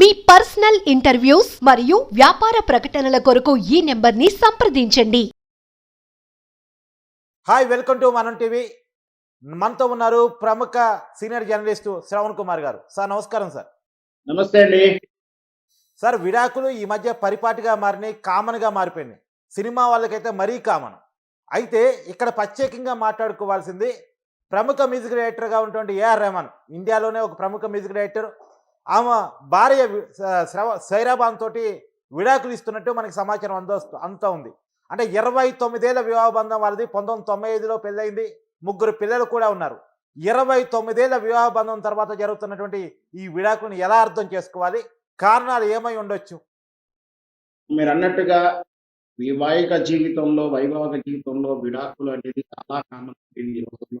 మీ personal interviews మరియు వ్యాపార ప్రకటనల కొరకు ఈ నెంబర్ని సంప్రదించండి. Hi welcome to Manam TV. మనతో ఉన్నారు ప్రముఖ సీనియర్ జర్నలిస్ట్ శ్రవణ్ కుమార్ గారు. సార్ నమస్కారం సార్. నమస్తే అండి. సార్ విడాకులు ఈ మధ్య పరిపాటిగా మారినాయి కామన్గా మారిపోయినాయి. సినిమా వాళ్ళకైతే మరీ కామన్. అయితే ఇక్కడ ప్రత్యేకంగా మాట్లాడుకోవాల్సింది ప్రముఖ మ్యూజిక్ డైరెక్టర్గా ఉన్నటువంటి ఏఆర్ రెహమాన్. ఇండియాలోనే ఒక ప్రముఖ మ్యూజిక్ డైరెక్టర్ ఆమె భార్య శ్రవ సైరాబాన్ తోటి విడాకులు ఇస్తున్నట్టు మనకి సమాచారం అందొస్తు అంతా ఉంది. అంటే ఇరవై తొమ్మిదేళ్ళ వివాహ బంధం వాళ్ళది పంతొమ్మిది తొంభై ఐదులో పెళ్ళైంది ముగ్గురు పిల్లలు కూడా ఉన్నారు. ఇరవై తొమ్మిదేళ్ళ వివాహ బంధం తర్వాత జరుగుతున్నటువంటి ఈ విడాకులను ఎలా అర్థం చేసుకోవాలి? కారణాలు ఏమై ఉండొచ్చు? మీరు అన్నట్టుగా వైవాహిక జీవితంలో వైవాహిక జీవితంలో విడాకులు అనేది చాలా కామన్ ఈ రోజుల్లో.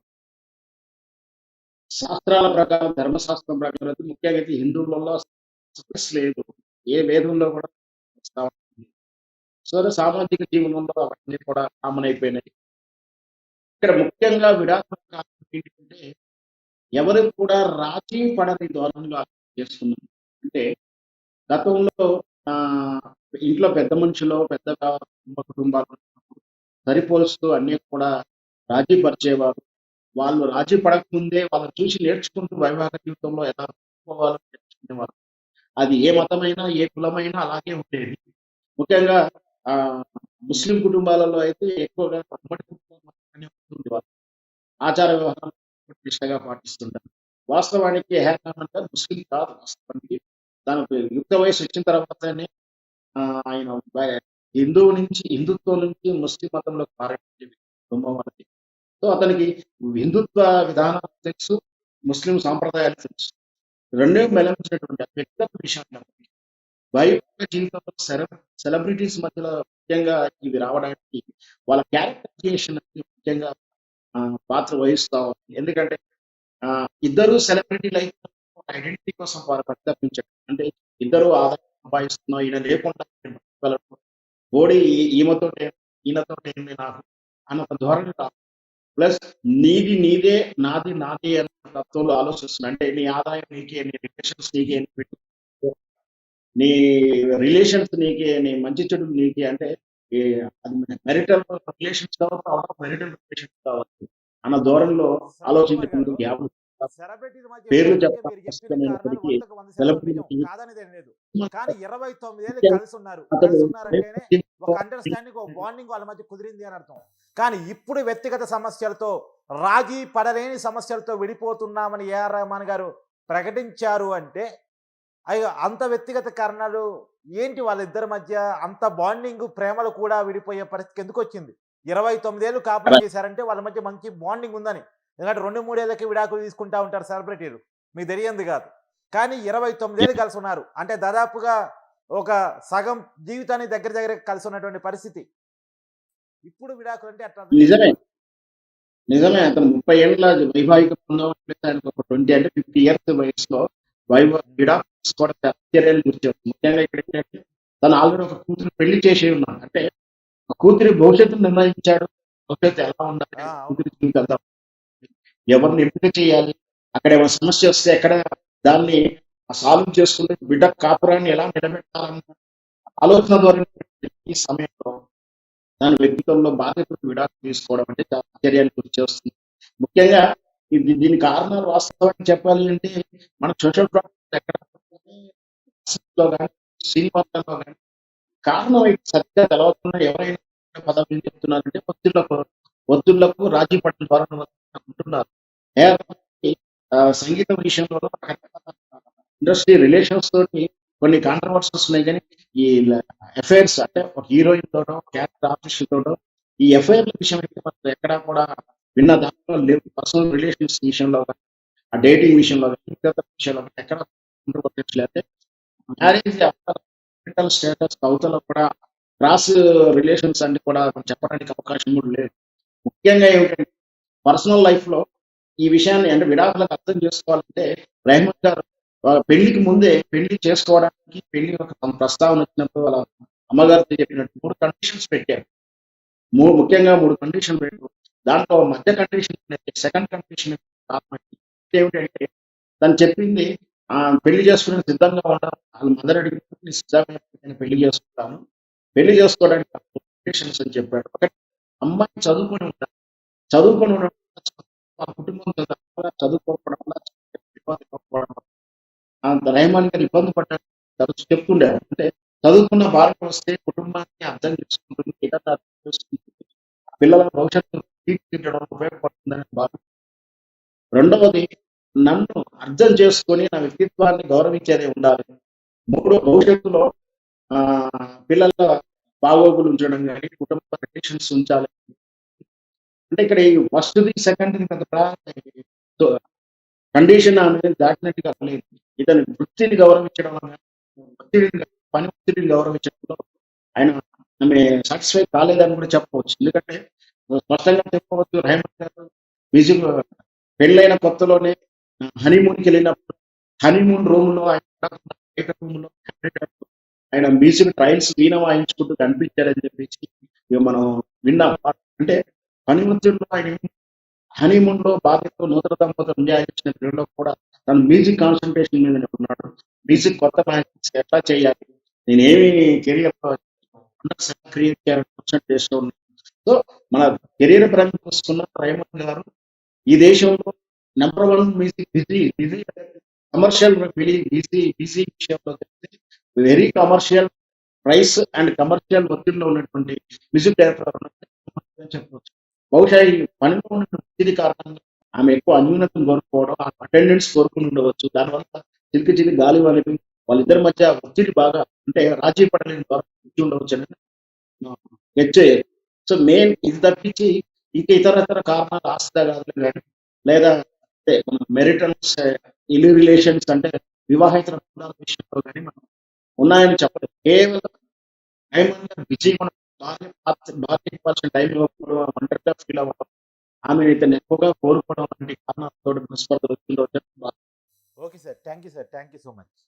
శాస్త్రాల ప్రకారం ధర్మశాస్త్రం ప్రకారం అయితే ముఖ్యంగా అయితే హిందువులలో లేదు. ఏ వేదంలో కూడా సో సామాజిక జీవనంలో అవన్నీ కూడా కామన్ అయిపోయినాయి. ఇక్కడ ముఖ్యంగా విడాకుల కారణం ఏంటంటే ఎవరు కూడా రాజీ పడని ధోరణిలో చేస్తున్నారు అంటే గతంలో ఆ ఇంట్లో పెద్ద మనుషులు పెద్దగా కుటుంబ కుటుంబాలు సరిపోలుస్తూ అన్ని కూడా రాజీ పరిచేవారు వాళ్ళు రాజీ పడకముందే వాళ్ళని చూసి నేర్చుకుంటూ వైవాహిక జీవితంలో ఎలా నేర్చుకోవాలని నేర్చుకునేవారు. అది ఏ మతమైనా ఏ కులమైనా అలాగే ఉండేది. ముఖ్యంగా ఆ ముస్లిం కుటుంబాలలో అయితే ఎక్కువగా ఉమ్మడి ఉంటుంది వాళ్ళు ఆచార వ్యవహారాలు నిష్టగా పాటిస్తుంటారు. వాస్తవానికి హేరాన్ అంటే ముస్లిం కాదు వాస్తవానికి. తనకు యుక్త వయసు వచ్చిన తర్వాతనే ఆయన హిందువు నుంచి హిందుత్వం నుంచి ముస్లిం మతంలో మారేటువంటి కుటుంబం వాళ్ళది సో అతనికి హిందుత్వ విధానాలు తెలుసు ముస్లిం సాంప్రదాయాలు తెలుసు. రెండూ మెలంచినటువంటి వ్యక్తిగత విషయం వైవాహిక జీవితంలో సెలబ్రిటీస్ మధ్యలో ముఖ్యంగా ఇవి రావడానికి వాళ్ళ క్యారెక్టరైజేషన్ ముఖ్యంగా ఆ, పాత్ర వహిస్తా ఉంది. ఎందుకంటే ఆ, ఇద్దరు సెలబ్రిటీ లైఫ్ ఐడెంటిటీ కోసం వారు పరితపించారు అంటే ఇద్దరు ఆదాయం సంపాదిస్తున్నాం ఈయన లేకుండా బోడీ ఈమెతో ఈయనతో ఏంది నాకు అన్న ధోరణి రాదు ప్లస్ నీది నీదే నాది నాది అన్న తత్వంలో ఆలోచిస్తున్నా. అంటే నీ ఆదాయం నీకే నీ రిలేషన్స్ నీకే నీ రిలేషన్స్ నీకే నీ మంచి చెడు నీకే అంటే అది మెరిటల్ రిలేషన్స్ కావచ్చు అవుట్ ఆఫ్ మెరిటల్ రిలేషన్స్ కావచ్చు అన్న ధోరణిలో ఆలోచించకుండా గ్యాప్ పేర్లు విడాకులకి చెప్పాలి మీరు చెప్పిన కష్టమైనప్పటికీ కారణాలు వందకు వంద శాతం సెలబ్రిటీ నిజం. కాదనేది లేదు కానీ ఇరవై తొమ్మిదేళ్ళు కలిసి ఉన్నారు కలిసి ఉన్నారంటేనే ఒక అండర్స్టాండింగ్ ఒక బాండింగ్ వాళ్ళ మధ్య కుదిరింది అని అర్థం. కానీ ఇప్పుడు వ్యక్తిగత సమస్యలతో రాజీ పడలేని సమస్యలతో విడిపోతున్నామని ఏఆర్ రెహమాన్ గారు ప్రకటించారు అంటే అయ్యో అంత వ్యక్తిగత కారణాలు ఏంటి వాళ్ళిద్దరి మధ్య? అంత బాండింగ్ ప్రేమలు కూడా విడిపోయే పరిస్థితి ఎందుకు వచ్చింది? ఇరవై తొమ్మిదేళ్ళు కాపురం చేశారంటే వాళ్ళ మధ్య మంచి బాండింగ్ ఉందని. ఎందుకంటే రెండు మూడేళ్ళకి విడాకులు తీసుకుంటా ఉంటారు సెలబ్రిటీలు. మీకు తెలియంది కాదు. కానీ ఇరవై తొమ్మిదేళ్ళు కలిసి ఉన్నారు. అంటే దాదాపుగా ఒక సగం జీవితాన్ని దగ్గర దగ్గర కలిసి ఉన్నటువంటి పరిస్థితి. ఇప్పుడు విడాకులు అంటే అట్లా నిజమే. నిజమే. అతను ముప్పై ఏళ్ళ వైవాహిక బంధం ఆయనకు ఒక ట్వంటీ అంటే ఫిఫ్టీ ఇయర్స్ వయసులో వైవ విడాకులు తీసుకోవడం ఆశ్చర్యాన్ని గురించి ముఖ్యంగా ఇక్కడ ఏంటంటే తను ఆల్రెడీ ఒక కూతురు పెళ్ళి చేసి ఉన్నాడు. అంటే కూతురి భవిష్యత్తు నిర్ణయించాడు. భవిష్యత్తు ఎలా ఉండాలి. కూతురి జీవితం ఎవరిని ఎంపిక చేయాలి? అక్కడ ఏమైనా సమస్య వస్తే ఎక్కడ దాన్ని సాల్వ్ చేసుకుంటే బిడ్డ కాపురాన్ని ఎలా నిలబెట్టాలన్న ఆలోచన ద్వారా ఈ సమయంలో దాని వ్యక్తిత్వంలో బాధ్యతలు విడాకు తీసుకోవడం అంటే చాలా ఆశ్చర్యానికి గురి చేస్తుంది. ముఖ్యంగా ఇది దీని కారణాలు వాస్తవాన్ని చెప్పాలి అంటే మన సోషల్ ప్రాబ్లమ్స్ ఎక్కడ కానీ సినిమాలలో కానీ కారణం సరిగ్గా తెలవకుండా ఎవరైనా పదవిని చెప్తున్నారంటే ఒత్తిళ్ళకు ఒత్తిళ్ళకు రాజీ పట్టిన ద్వారా ఉంటున్నారు. సంగీతం విషయంలో ఇండస్ట్రీ రిలేషన్స్ తోటి కొన్ని కాంట్రవర్సీస్ ఉన్నాయి కానీ ఈ అఫైర్స్ అంటే ఒక హీరోయిన్ తోటో క్యారెక్టర్ ఆర్టిస్ట్ తోటో ఈ ఎఫ్ఐఆర్ విషయం అయితే మనం ఎక్కడా కూడా విన్న దాంట్లో లేవు. పర్సనల్ రిలేషన్స్ విషయంలో కానీ ఆ డేటింగ్ విషయంలో కానీ వ్యక్తిగత విషయంలో కానీ ఎక్కడ లేకపోతే మ్యారేజ్ మెంటల్ స్టేటస్ అవతల కూడా క్రాస్ రిలేషన్స్ అన్ని కూడా చెప్పడానికి అవకాశం కూడా లేదు. ముఖ్యంగా ఏమిటంటే పర్సనల్ లైఫ్లో ఈ విషయాన్ని అంటే విడాకులకు అర్థం చేసుకోవాలంటే రెహమాన్ గారు పెళ్ళికి ముందే పెళ్ళి చేసుకోవడానికి పెళ్ళి ఒక ప్రస్తావన వచ్చినప్పుడు వాళ్ళ అమ్మగారితో చెప్పినట్టు మూడు కండిషన్స్ పెట్టారు. మూడు ముఖ్యంగా మూడు కండిషన్ పెట్టారు. దాంట్లో మధ్య కండిషన్ సెకండ్ కండిషన్ ఏమిటంటే తను చెప్పింది ఆ, పెళ్ళి చేసుకునే సిద్ధంగా ఉండాలి. వాళ్ళ మదర్ అడిగినప్పుడు సిద్ధంగా నేను పెళ్ళి చేసుకుంటాను. పెళ్ళి చేసుకోవడానికి కండిషన్స్ అని చెప్పాడు. ఒకటి అమ్మాయి చదువుకొని ఉండాలి. చదువుకొని ఉండడం వల్ల ఆ కుటుంబం చదువుకోకపోవడం వల్ల ఇబ్బంది వల్ల. రైమాన్ గారు ఇబ్బంది పడ్డాడు తరచు చెప్తుండే అంటే చదువుకున్న భార్య వస్తే కుటుంబాన్ని అర్థం చేసుకుంటుంది ఏదైనా అర్థం చేసుకుంటుంది. పిల్లల భవిష్యత్తు తీర్చిదిద్దడం ఉపయోగపడుతుందని భావి రెండవది నన్ను అర్థం చేసుకొని నా వ్యక్తిత్వాన్ని గౌరవించేదే ఉండాలి. మూడో భవిష్యత్తులో ఆ పిల్లల బాగోగులు ఉంచడం కానీ కుటుంబ రిలేషన్స్ ఉంచాలి. అంటే ఇక్కడ ఈ ఫస్ట్ ది సెకండ్ కండిషన్ అనేది దాటినట్టుగా లేదు. ఇతని వృత్తిని గౌరవించడం వల్ల ఒత్తిడిని పని ఒత్తిడిని గౌరవించడంలో ఆయన ఆమె సాటిస్ఫై కాలేదని కూడా చెప్పవచ్చు. ఎందుకంటే స్పష్టంగా చెప్పవచ్చు రెహమాన్ గారు బిజీ పెళ్ళైన కొత్తలోనే హనీమూన్కి వెళ్ళినప్పుడు హనీమూన్ రూమ్లో ఆయన రూమ్లో ఆయన మ్యూజిక్ ట్రయల్స్ వీణ వాయించుకుంటూ కనిపించారని చెప్పేసి ఇక మనం విన్నాం. అంటే పని ఆయన హనీమూన్లో బాధ్యత నూతన దంపతులు ఎంజాయ్ చేసిన పీరియడ్లో కూడా తన మ్యూజిక్ కాన్సన్ట్రేషన్ మీద ఉన్నాడు మ్యూజిక్ కొత్త మ్యాచెస్ ఎట్లా చేయాలి? నేనేమి కెరియర్ క్రియేట్ చేయాలని కాన్సన్ట్రేట్ చేస్తూ ఉన్నాను. సో మన కెరీర్ పరంగా చూసుకున్న రైమన్ గారు ఈ దేశంలో number one music busy busy commercial busy busy విషయంలో very commercial price and commercial ఒత్తిడిలో ఉన్నటువంటి మ్యూజిక్ డైరెక్టర్ చెప్పవచ్చు బహుశా ఈ పనిలో ఉన్న ఒత్తిడి కారణంగా ఆమె ఎక్కువ అన్యూనతను కోరుకోవడం అటెండెన్స్ కోరుకుని ఉండవచ్చు. దానివల్ల చిలికి చిలికి గాలి వాళ్ళకి వాళ్ళిద్దరి మధ్య ఒత్తిడి బాగా అంటే రాజీ పడలేని ద్వారా ఉండవచ్చు అని గెట్ చేయరు సో మెయిన్ ఇది తప్పించి ఇక ఇతర ఇతర కారణాలు కాదు కానీ లేదా మెరిటల్ ఇల్లు రిలేషన్స్ అంటే వివాహేతర విషయంలో కానీ మనం ఉన్నాయని చెప్పలేదు కేవలం టైం బిజీగా భార్య పర్సన్ టైం ఇవ్వకపోవడం ఒంటరిగా ఫీల్ అవ్వడం ఆమె ఇతను ఎక్కువగా కోరుకోవడం వంటి కారణాలతో మనస్పర్ధలు వచ్చిందో okay sir thank you sir thank you so much